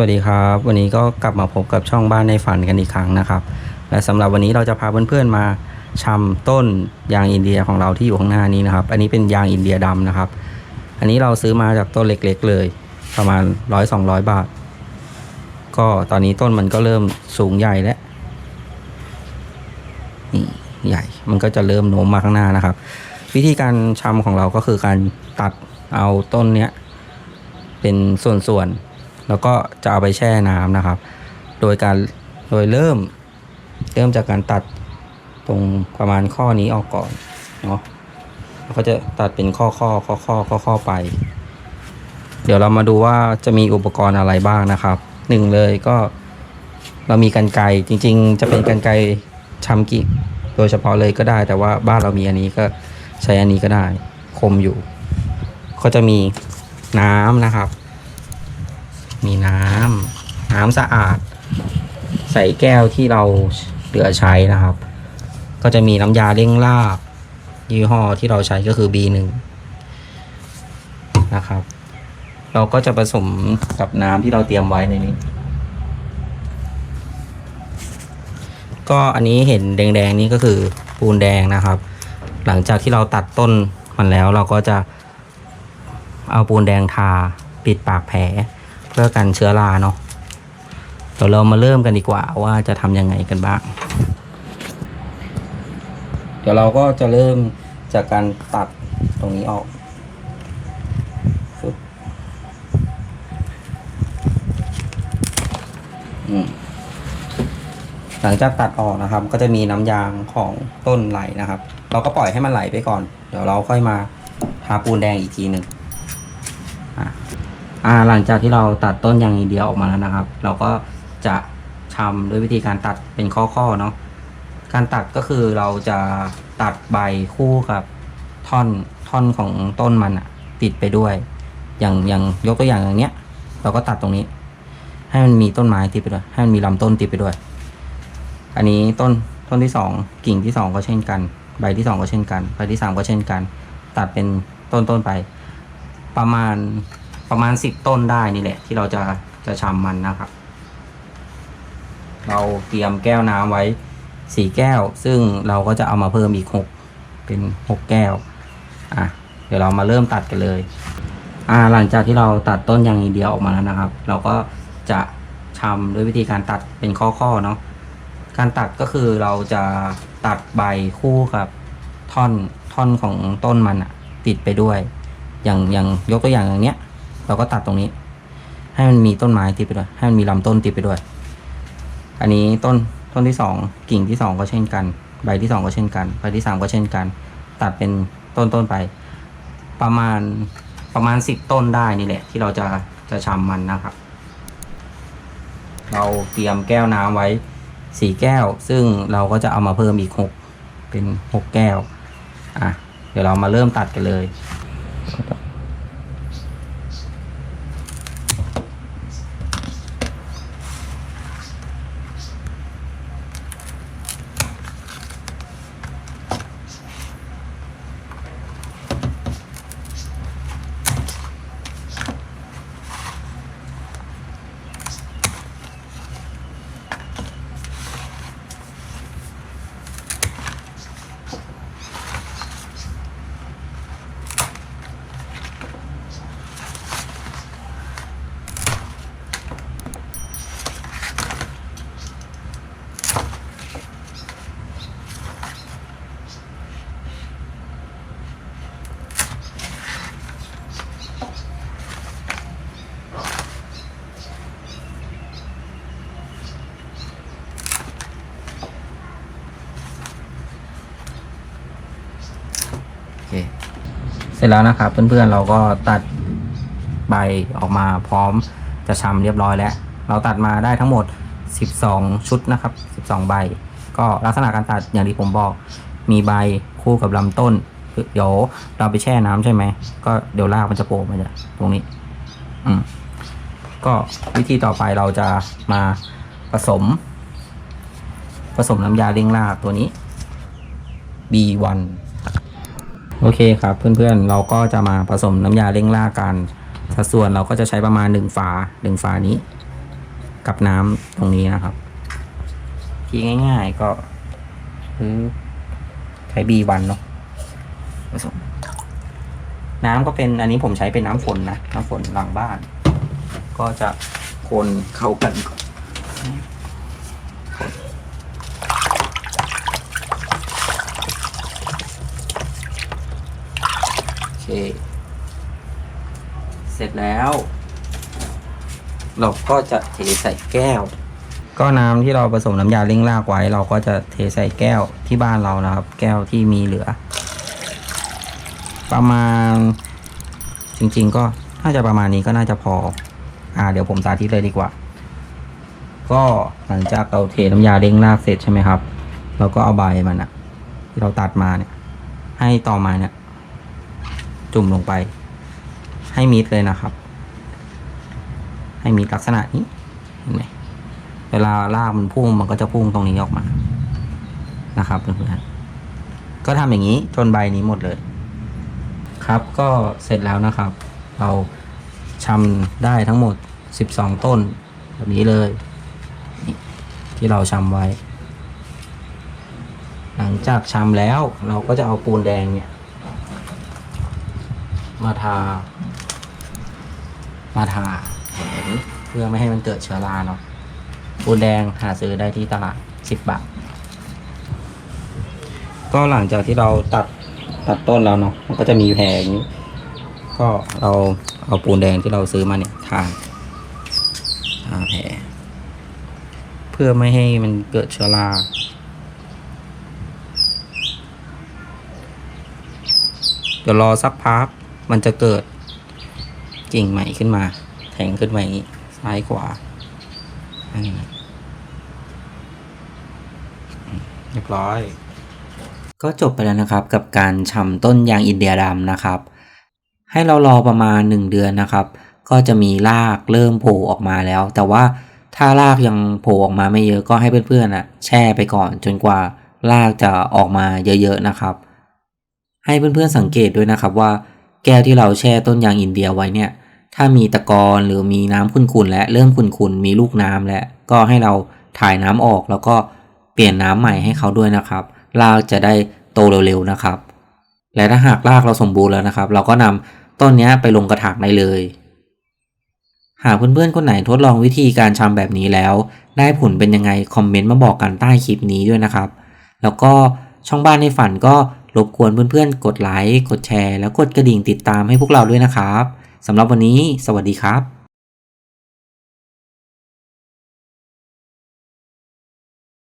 วัสดีครับ วันนี้ก็กลับมาพบกับช่องบ้านในฝันกันอีกครั้งนะครับ และสำหรับวันนี้เราจะพาเพื่อนๆมาชำต้นยางอินเดียของเราที่อยู่ข้างหน้านี้นะครับ อันนี้เป็นยางอินเดียดำนะครับ อันนี้เราซื้อมาจากต้นเล็กๆเลย ประมาณร้อยสองร้อยบาท ก็ตอนนี้ต้นมันก็เริ่มสูงใหญ่แล้วนี่ใหญ่ มันก็จะเริ่มโน้มมาข้างหน้านะครับ วิธีการชำของเราก็คือการตัดเอาต้นเนี้ยเป็นส่วนๆ แล้วก็จะเอาไปแช่น้ำนะครับ โดยการโดยเริ่ม เริ่มจากการตัดตรงประมาณข้อนี้ออกก่อนเนาะแล้วก็จะตัดเป็นข้อข้อข้อข้อข้อข้อไป เดี๋ยวเรามาดูว่าจะมีอุปกรณ์อะไรบ้างนะครับหนึ่งเลยก็เรามีกันไกรจริง ๆ จะเป็นกันไกรชำกิโดยเฉพาะเลยก็ได้ แต่ว่าบ้านเรามีอันนี้ก็ใช้อันนี้ก็ได้ คมอยู่ ก็จะมีน้ำนะครับ มีน้ำน้ำสะอาด ใส่แก้วที่เราเหลือใช้นะครับ ก็จะมีน้ำยาเร่งรากยี่ห้อที่เราใช้ก็คือ B1 นะครับ เราก็จะผสมกับน้ำที่เราเตรียมไว้ในนี้ ก็อันนี้เห็นแดงๆนี่ก็คือปูนแดงนะครับ หลังจากที่เราตัดต้นมันแล้วเราก็จะเอาปูนแดงทาปิดปากแผล พื่อกันเชื้อราเนาะเดี๋ยวเรามาเริ่มกันดีกว่าว่าจะทำยังไงกันบ้าง เดี๋ยวเราก็จะเริ่มจากการตัดตรงนี้ออกฟึบหลังจากตัดออกนะครับ ก็จะมีน้ำยางของต้นไหลนะครับ เราก็ปล่อยให้มันไหลไปก่อน เดี๋ยวเราค่อยมาทาปูนแดงอีกทีหนึ่ง อ่าหลังจากที่เราตัดต้นยางอินเดียออกมาแล้วนะครับ เราก็จะทำด้วยวิธีการตัดเป็นข้อๆเนาะการตัดก็คือเราจะตัดใบคู่กับท่อนท่อนของต้นมันอะติดไปด้วย อย่างอย่างยกตัวอย่างอย่างเนี้ย เราก็ตัดตรงนี้ ให้มันมีต้นไม้ติดไปด้วย ให้มันมีลำต้นติดไปด้วย อันนี้ต้นต้นที่สองกิ่งที่สองก็เช่นกัน ใบที่สองก็เช่นกัน ใบที่สามก็เช่นกัน ตัดเป็นต้นต้นๆไป ประมาณ ประมาณสิบต้นได้นี่แหละ ที่เราจะจะชำมันนะครับ เราเตรียมแก้วน้ำไว้สี่แก้ว ซึ่งเราก็จะเอามาเพิ่มอีกหกเป็นหกแก้ว อะ เดี๋ยวเรามาเริ่มตัดกันเลย อ่า หลังจากที่เราตัดต้นยางอินเดียออกมาแล้วนะครับ เราก็จะชำด้วยวิธีการตัดเป็นข้อๆเนาะการตัดก็คือเราจะตัดใบคู่กับท่อนท่อนของต้นมันอะติดไปด้วย อย่างอย่างยกตัวอย่างอย่างเนี้ย เราก็ตัดตรงนี้ ให้มันมีต้นไม้ติดไปด้วย ให้มันมีลำต้นติดไปด้วย อันนี้ต้นต้นที่สองกิ่งที่สองก็เช่นกัน ใบที่สองก็เช่นกัน ใบที่สามก็เช่นกัน ตัดเป็นต้นต้นๆไป ประมาณประมาณสิบต้นได้นี่แหละ ที่เราจะจะชำมันนะครับ เราเตรียมแก้วน้ำไว้สี่แก้ว ซึ่งเราก็จะเอามาเพิ่มอีกหกเป็นหกแก้ว อะ เดี๋ยวเรามาเริ่มตัดกันเลย เสร็จแล้วนะครับ เพื่อนๆเราก็ตัดใบออกมาพร้อมจะชำเรียบร้อยแล้ว เราตัดมาได้ทั้งหมด 12 ชุดนะครับ 12 ใบ ก็ลักษณะการตัดอย่างที่ผมบอก มีใบคู่กับลำต้น เดี๋ยวเราไปแช่น้ำใช่ไหม ก็เดี๋ยวรากมันจะโผล่มาจากตรงนี้ อืม ก็วิธีต่อไปเราจะมาผสม ผสมน้ำยาเร่งรากตัวนี้ B1 โอเคครับเพื่อนๆเราก็จะมาผสมน้ำยาเร่งรากันสัดส่วนเราก็จะใช้ประมาณ1ฝา1ฝานี้ กับน้ำตรงนี้นะครับ ที่ง่าย ๆก็คือใช้บีวันเนาะผสม น้ำก็เป็นอันนี้ผมใช้เป็นน้ำฝนนะน้ำฝนหลังบ้าน ก็จะคนเข้ากันก่อนโอ เค เสร็จแล้ว เราก็จะเทใส่แก้ว ก็น้ำที่เราผสมน้ำยาเร่งรากไว้ เราก็จะเทใส่แก้วที่บ้านเรานะครับ แก้วที่มีเหลือ ประมาณ จริง ๆ ก็น่าจะประมาณนี้ก็น่าจะพอ อ่า เดี๋ยวผมสาธิตเลยดีกว่า ก็หลังจากเราเทน้ำยาเร่งรากเสร็จใช่ไหมครับ เราก็เอาใบมันอะที่เราตัดมาเนี่ย ให้ต่อมาเนี่ย จุ่มลงไป ให้มิดเลยนะครับ ให้มีลักษณะนี้เห็นไหมเวลาลากมันพุ่งมันก็จะพุ่งตรงนี้ออกมานะครับเพื่อนๆก็ทำอย่างนี้จนใบนี้หมดเลย ครับก็เสร็จแล้วนะครับ เราชำได้ทั้งหมด 12 ต้น แบบนี้เลยที่เราชำไว้ หลังจากชำแล้วเราก็จะเอาปูนแดงเนี่ย มาทา มาทาอย่างนี้เพื่อไม่ให้มันเกิดเชื้อราเนาะปูนแดงหาซื้อได้ที่ตลาด10บาท ก็หลังจากที่เราตัดตัดต้นแล้วเนาะมันก็จะมีแผลอย่างนี้ ก็เราเอาปูนแดงที่เราซื้อมาเนี่ยทาทาแผลเพื่อไม่ให้มันเกิดเชื้อราเดี๋ยวรอสักพัก มันจะเกิดกิ่งใหม่ขึ้นมา แทงขึ้นมาอย่างนี้ ซ้ายขวาอันนี้เรียบร้อย ก็จบไปแล้วนะครับกับการชำต้นยางอินเดียดำนะครับ ให้เรารอประมาณ 1 เดือนนะครับ ก็จะมีรากเริ่มโผล่ออกมาแล้ว แต่ว่าถ้ารากยังโผล่ออกมาไม่เยอะก็ให้เพื่อนๆอะแช่ไปก่อนจนกว่ารากจะออกมาเยอะๆนะครับ ให้เพื่อนๆสังเกตด้วยนะครับว่า แก้วที่เราแช่ต้นยางอินเดียไว้เนี่ย ถ้ามีตะกอนหรือมีน้ำขุ่นๆและเริ่มขุ่นๆมีลูกน้ำแล้วก็ให้เราถ่ายน้ำออกแล้วก็เปลี่ยนน้ำใหม่ให้เขาด้วยนะครับรากจะได้โตเร็วๆนะครับ และถ้าหากรากเราสมบูรณ์แล้วนะครับ เราก็นำต้นนี้ไปลงกระถางได้เลย หากเพื่อนๆคนไหนทดลองวิธีการชำแบบนี้แล้ว ได้ผลเป็นยังไงคอมเมนต์มาบอกกันใต้คลิปนี้ด้วยนะครับ แล้วก็ช่องบ้านในฝันก็ รบกวนเพื่อนๆ กดไลค์ กดแชร์ แล้วกดกระดิ่งติดตามให้พวกเราด้วยนะครับ สำหรับวันนี้ สวัสดีครับ